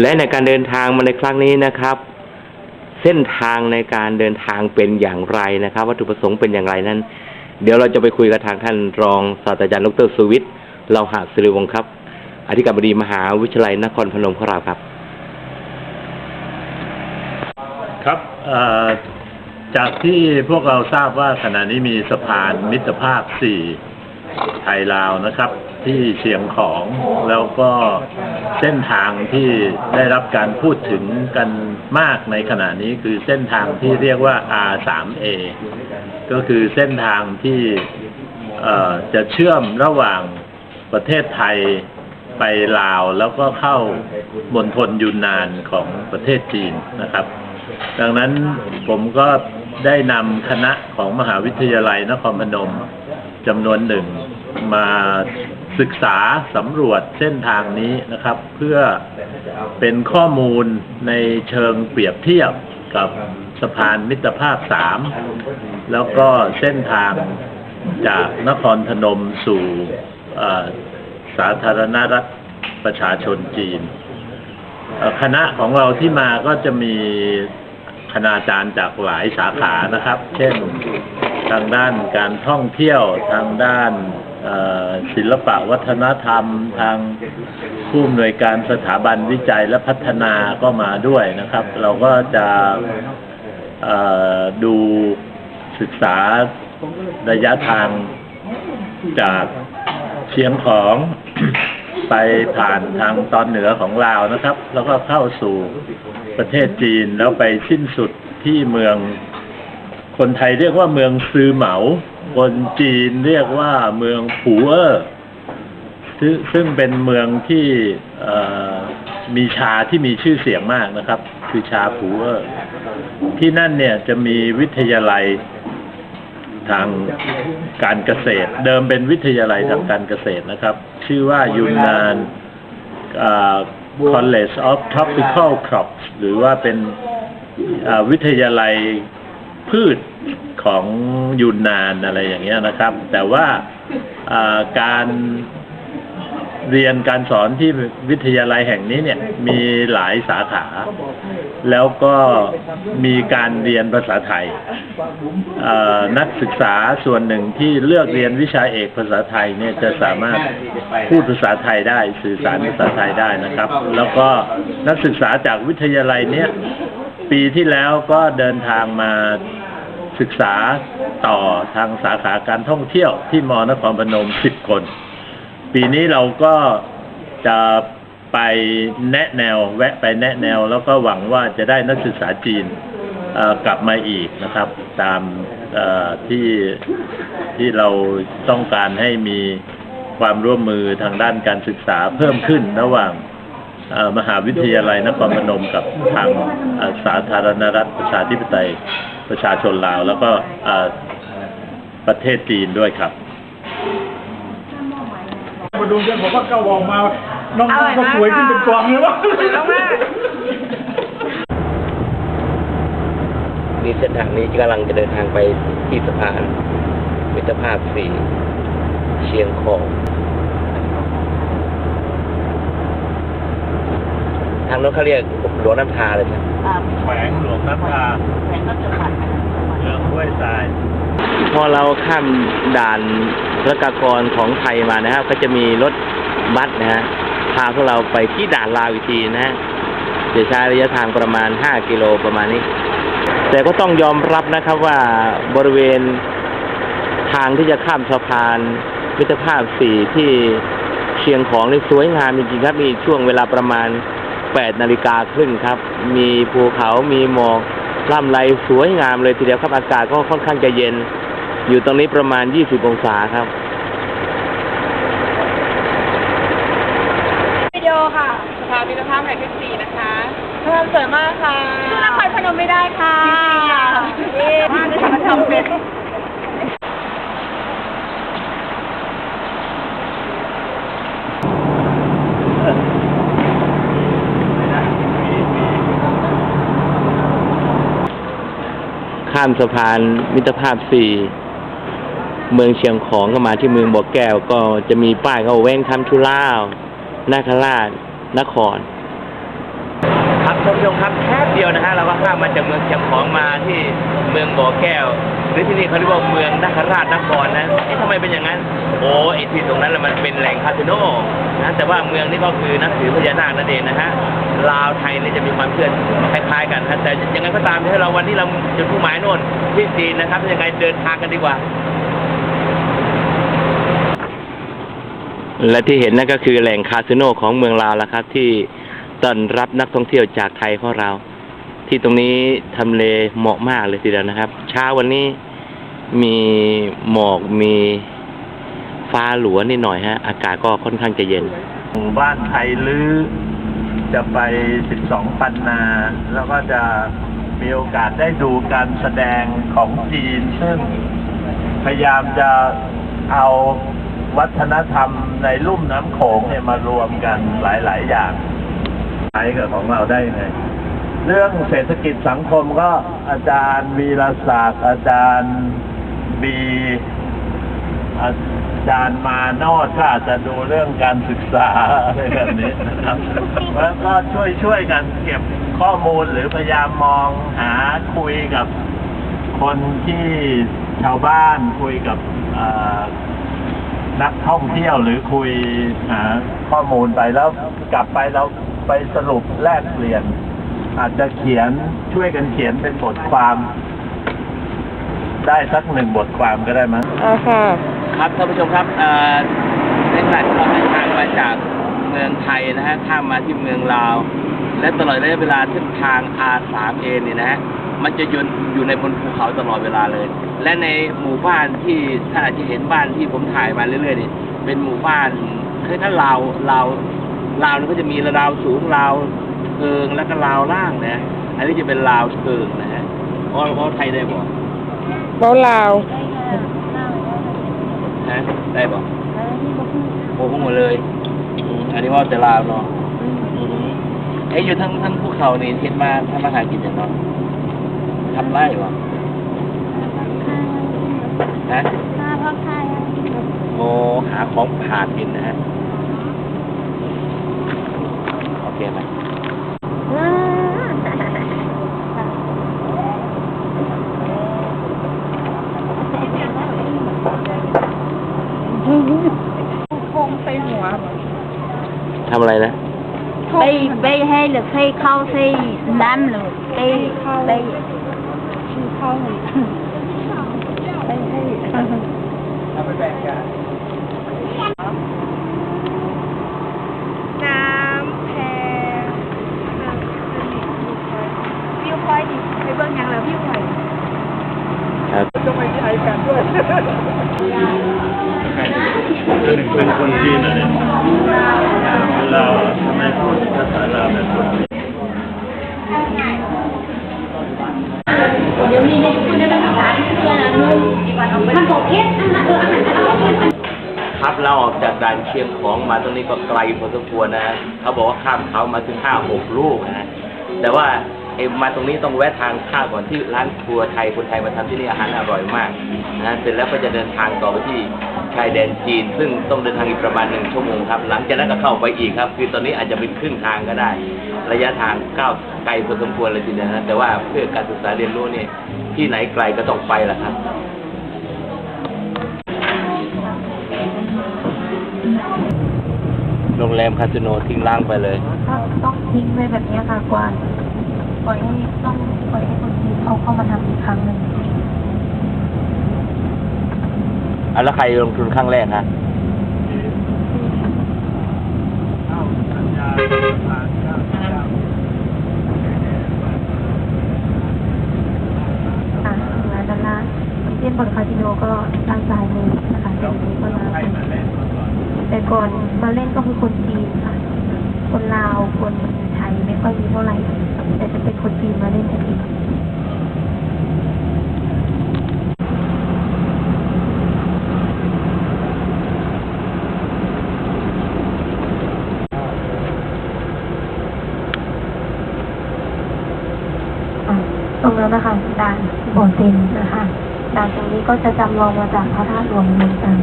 และในการเดินทางมาในครั้งนี้นะครับ เส้นทางในการเดินทางเป็นอย่างไรนะครับ วัตถุประสงค์เป็นอย่างไรนั้น เดี๋ยวเราจะไปคุยกับทางท่านรองศาสตราจารย์ดรสุวิทย์เราหะสิริวงศ์ครับ อธิการบดีมหาวิทยาลัยนครพนมของเราครับครับจากที่พวกเราทราบว่าขณะนี้มีสะพานมิตรภาพ4ไทยลาวนะครับ ที่เชียงของ แล้วก็เส้นทางที่ได้รับการพูดถึงกันมากในขณะนี้คือเส้นทางที่เรียกว่า R3A ก็คือเส้นทางที่จะเชื่อมระหว่างประเทศไทยไปลาวแล้วก็เข้ามณฑลยูนนานของประเทศจีนนะครับ ดังนั้นผมก็ได้นำคณะของมหาวิทยาลัยนครพนมจำนวนหนึ่ง มาศึกษาสำรวจเส้นทางนี้นะครับ เพื่อเป็นข้อมูลในเชิงเปรียบเทียบกับสะพานมิตรภาพสามแล้วก็เส้นทางจากนครพนมสู่สาธารณรัฐประชาชนจีน คณะของเราที่มาก็จะมีคณาจารย์จากหลายสาขานะครับ เช่นทางด้านการท่องเที่ยวทางด้าน ศิลปะวัฒนธรรมทางผู้อำนวยการสถาบันวิจัยและพัฒนาก็มาด้วยนะครับ เราก็จะดูศึกษาระยะทางจากเชียงของไปผ่านทางตอนเหนือของลาวนะครับ แล้วก็เข้าสู่ประเทศจีนแล้วไปสิ้นสุดที่เมือง คนไทยเรียกว่าเมืองซือเหมา คนจีนเรียกว่าเมืองผูเออซึ่งซึ่งเป็นเมืองที่มีชาที่มีชื่อเสียงมากนะครับ คือชาผูเอ่อที่นั่นเนี่ยจะมีวิทยาลัยทางการเกษตร เดิมเป็นวิทยาลัยทางการเกษตรนะครับ ชื่อว่ายูนนาน College of Tropical Crops หรือว่าเป็นอ่าวิทยาลัย พืชของยูนนานอะไรอย่างเงี้ยนะครับ แต่ว่าการเรียนการสอนที่วิทยาลัยแห่งนี้เนี่ยมีหลายสาขา แล้วก็มีการเรียนภาษาไทย นักศึกษาส่วนหนึ่งที่เลือกเรียนวิชาเอกภาษาไทยเนี่ยจะสามารถพูดภาษาไทยได้สื่อสารภาษาไทยได้นะครับ แล้วก็นักศึกษาจากวิทยาลัยเนี้ย ปีที่แล้วก็เดินทางมาศึกษาต่อทางสาขาการท่องเที่ยวที่มนครพนมสิบคน ปีนี้เราก็จะไปแนะแนว แวะไปแนะแนว แล้วก็หวังว่าจะได้นักศึกษาจีนกลับมาอีกนะครับ ตามที่ที่เราต้องการให้มีความร่วมมือทางด้านการศึกษาเพิ่มขึ้นระหว่าง มหาวิทยาลัยนครพนมกับทางเอ่อสาธารณรัฐประชาธิปไตยประชาชนลาว แล้วก็เอ่อประเทศจีนด้วยครับมาดูกันผมว่าเก้าออกมา น้องอร่อยๆก็มากสวยขึ้นค่ะเป็นกองเลยวะสวยมากนี่เส้นทางนี้กำลังจะเดินทางไปที่สะพานมิตรภาพสี่เชียงของ ทางโน้นเขาเรียกหลวงน้ำทาเลยใช่ไหมอ่าแขวงหลวงน้ำตาแขวงก็จะผ่านไปเมืองห้วยทราย พอเราข้ามด่านรกากรของไทยมานะครับ ก็จะมีรถบัสนะฮะพาพวกเราไปที่ด่านลาวอีกทีนะฮะจะใช้ระยะทางประมาณ 5 กิโลประมาณนี้ แต่ก็ต้องยอมรับนะครับว่าบริเวณทางที่จะข้ามสะพานมิตรภาพสี่ที่เชียงของนี่สวยงามจริงๆครับมีช่วงเวลาประมาณ 8 นาฬิกาครึ่งครับ มีภูเขามีหมอกล่ำไรสวยงามเลยทีเดียวครับอากาศก็ค่อนข้างจะเย็น อยู่ตรงนี้ประมาณ 20 องศาครับวิดีโอค่ะสภามิตรภาพแห่งที่สี่นะคะทำสวยมากค่ะนครพนมไม่ได้ค่ะจริงๆค่ะว่าจะมาทำเป็น ข้ามสะพานมิตรภาพสี่เมืองเชียงของก็มาที่เมืองบ่อแก้ว ก็จะมีป้ายเขาแว้งคำทุล่าวนาคราชนคร ครับท่านผู้ชมครับแค่เดียวนะฮะเราก็ข้ามมาจากเมืองเชียงของมาที่เมืองบ่อแก้ว หรือที่นี่เขาเรียกว่าเมืองนคราชนครนะเอ๊ะทำไมเป็นอย่างนั้น โอ้ไอที่ตรงนั้นแหละมันเป็นแหล่งคาสิโนนะแต่ว่าเมืองนี้ก็คือนับถือพญานาคนั่นเองนะฮะลาวไทยนี่จะมีความเชื่อคล้ายๆกันนะแต่ยังไงก็ตามที่เราวันนี้เราจุดผู้หมายโน่นที่จีนนะครับยังไงเดินทางกันดีกว่าและที่เห็นนั่นก็คือแหล่งคาสิโนของเมืองลาวแล้วครับที่ ต้อนรับนักท่องเที่ยวจากไทยของเรา ที่ตรงนี้ทำเลเหมาะมากเลยทีเดียวนะครับ เช้าวันนี้มีหมอกมีฟ้าหลัวนิดหน่อยฮะ อากาศก็ค่อนข้างจะเย็น หมู่บ้านไทยลื้อจะไป 12 ปันนา แล้วก็จะมีโอกาสได้ดูการแสดงของจีน ซึ่งพยายามจะเอาวัฒนธรรมในลุ่มน้ำโขงเนี่ยมารวมกันหลาย ๆ อย่าง ใช้กับของเราได้ไง เรื่องเศรษฐกิจสังคมก็อาจารย์วีรศักดิ์อาจารย์บีอาจารย์มานอดก็อาจจะดูเรื่องการศึกษาอะไรแบบนี้นะครับ แล้วก็ช่วยช่วยกันเก็บข้อมูลหรือพยายามมองหาคุยกับคนที่ชาวบ้านคุยกับนักท่องเที่ยวหรือคุยหาข้อมูลไปแล้วกลับไปแล้ว ไปสรุปแลกเปลี่ยน อาจจะเขียนช่วยกันเขียนเป็นบทความ ได้สักหนึ่งบทความก็ได้มั้งอ่าค่ะครับท่านผู้ชมครับเอ่อในขณะที่เราเดินทางมาจากเมืองไทยนะฮะข้ามมาที่เมืองลาว และตลอดระยะเวลาเส้นทาง R3A เนี่ยนะฮะมันจะยนอยู่ในบนภูเขาตลอดเวลาเลย และในหมู่บ้านที่ท่านอาจจะเห็นบ้านที่ผมถ่ายมาเรื่อยๆนี่เป็นหมู่บ้านคือถ้าลาวลาว ลาวนี่ก็จะมีราวสูงราวเทิงแล้วก็ราวล่างนะ อันนี้จะเป็นราวเทิงนะฮะเพราะเพราะไทยได้บอกเบาลาวนะได้บอกโอ้โหหมดเลยอืมอันนี้ว่าแต่ลาวเนาะอืมไอ้อยู่ทั้งทั้งภูเขานี่เห็นมาทำอาหารกินอย่างเนาะทำไรวะฮะ โอ้หาของผ่ากินนะฮะ โอเคไหมคงไปหัวทำอะไรนะ bay bay hay là xây khâu xây nam là bay bay เข้าไปให้ น้ำแพวิวพอยต์ดิไปเบิ่งหยังแล้ววิวพอยต์ ครับ ต้องไปที่ไอแพดด้วย เป็นคนจีนนะเนี่ยเราทำไมพูดภาษาลาวแบบคนจีน ครับเราออกจากด่านเชียงของมาตรงนี้ก็ไกลพอสมควรนะเขาบอกว่าข้ามเขามาถึงห้าหกลูกนะแต่ว่าเอ็มมาตรงนี้ต้องแวะทานข้าวก่อนที่ร้านครัวไทยคนไทยมาทำที่นี่อาหารอร่อยมากนะฮะเสร็จแล้วก็จะเดินทางต่อไปที่ชายแดนจีน ซึ่งต้องเดินทางอีกประมาณหนึ่งชั่วโมงครับ หลังจากนั้นก็เข้าไปอีกครับ คือตอนนี้อาจจะเป็นครึ่งทางก็ได้ ระยะทางก้าวไกลพอสมควรเลยทีเดียวนะแต่ว่าเพื่อการศึกษาเรียนรู้เนี่ยที่ไหนไกลก็ต้องไปแหละครับโรงแรมคาสิโนทิ้งร้างไปเลยก็ต้องทิ้งไว้แบบนี้ค่ะกวานปล่อยให้ต้องปล่อยให้คนจีนเขาเข้ามาทำอีกครั้งหนึ่งอะแล้วใครลงทุนครั้งแรกฮะอ่าร้านด้านล่าง เช่นบนคาสิโนก็ด้านซ้ายมือนะคะตรงนี้ก็ร้านแต่ก่อนมาเล่นก็คือคนจีนค่ะ คนลาวคนไทยไม่ค่อยมีเท่าไหร่ แต่จะเป็นคนจีนมาเล่นกันองอะตรงนั้นนะคะด่านบ่อเซนนะคะ ด่านตรงนี้ก็จะจำลองมาจากพระธาตุหลวงเมืองจันทร์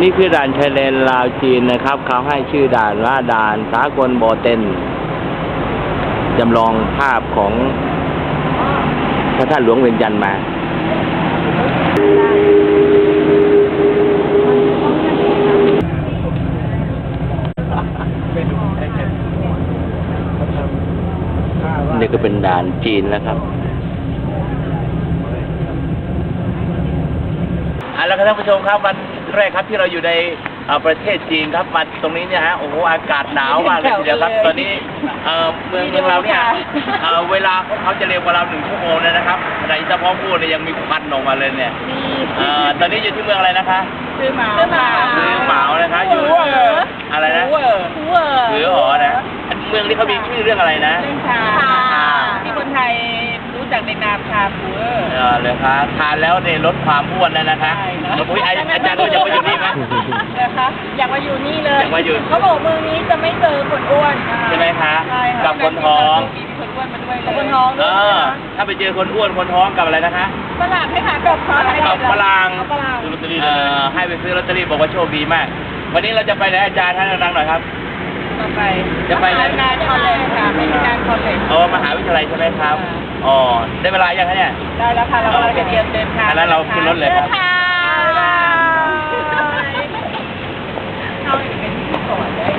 นี่คือด่านชายแดนลาวจีนนะครับเขาให้ชื่อด่านว่าด่านสากลโบอเตนจำลองภาพของพระธาตุหลวงเวียงจันทร์มานี่ก็เป็นด่านจีนแล้วครับเอาละครับ ท่านผู้ชมครับวันแรกครับที่เราอยู่ในเอ่อประเทศจีนครับมาตรงนี้เนี่ยฮะโอ้โหอากาศหนาวมากเลยทีเดียวครับ ตอนนี้เอ่อเมืองเมืองเราเนี่ยเอ่อเวลาของเขาจะเร็วกว่าเราหนึ่งชั่วโมงเลยนะครับขณะที่เฉพาะพูดเนี่ยยังมีควันออกมาเลยเนี่ยเอ่อตอนนี้อยู่ที่เมืองอะไรนะคะซื้อหมาซื้อหมาเมืองเหมานะคะอยู่อะไรนะหูเวอร์หูเวอร์หรืออ๋อนะอันเมืองนี้เขามีชื่อเรื่องอะไรนะเรื่องชาที่คนไทยรู้จักในนามชาบูเออร์ เออเลยครับทานแล้วเนี่ยลดความอ้วนแล้วนะคะใช่ครับแล้วพุ้ยอาอาจารย์ก็จะมาอยู่นี่ไหม นะคะอยากมาอยู่นี่เลยอยากมาอยู่ เขาบอกเมืองนี้จะไม่เจอคนอ้วนใช่ไหมคะ ใช่ะกับคนท้องมีคนอ้วนมาด้วยเลยคนท้องเอด้วยอนะคะถ้าไปเจอคนอ้วนคนท้องกับอะไรนะคะฝรั่งให้หากับอะไรกับฝรั่งกับฝรั่ง เออให้ไปซื้อลอตเตอรี่บอกว่าโชคดีมาก วันนี้เราจะไปไหนอาจารย์ท่านดังๆหน่อยครับ ต่อไปจะไปไหน มหาวิทยาลัยค่ะไม่มีการคอลเลจ เอามหาวิทยาลัยใช่ไหมครับอ๋อ ได้เวลายังคะเนี่ย ได้แล้วค่ะเรากำลังจะเตรียมเดินทางแล้วเราขึ้นรถเลยครับเราอยู่เป็นที่ก่อนเลย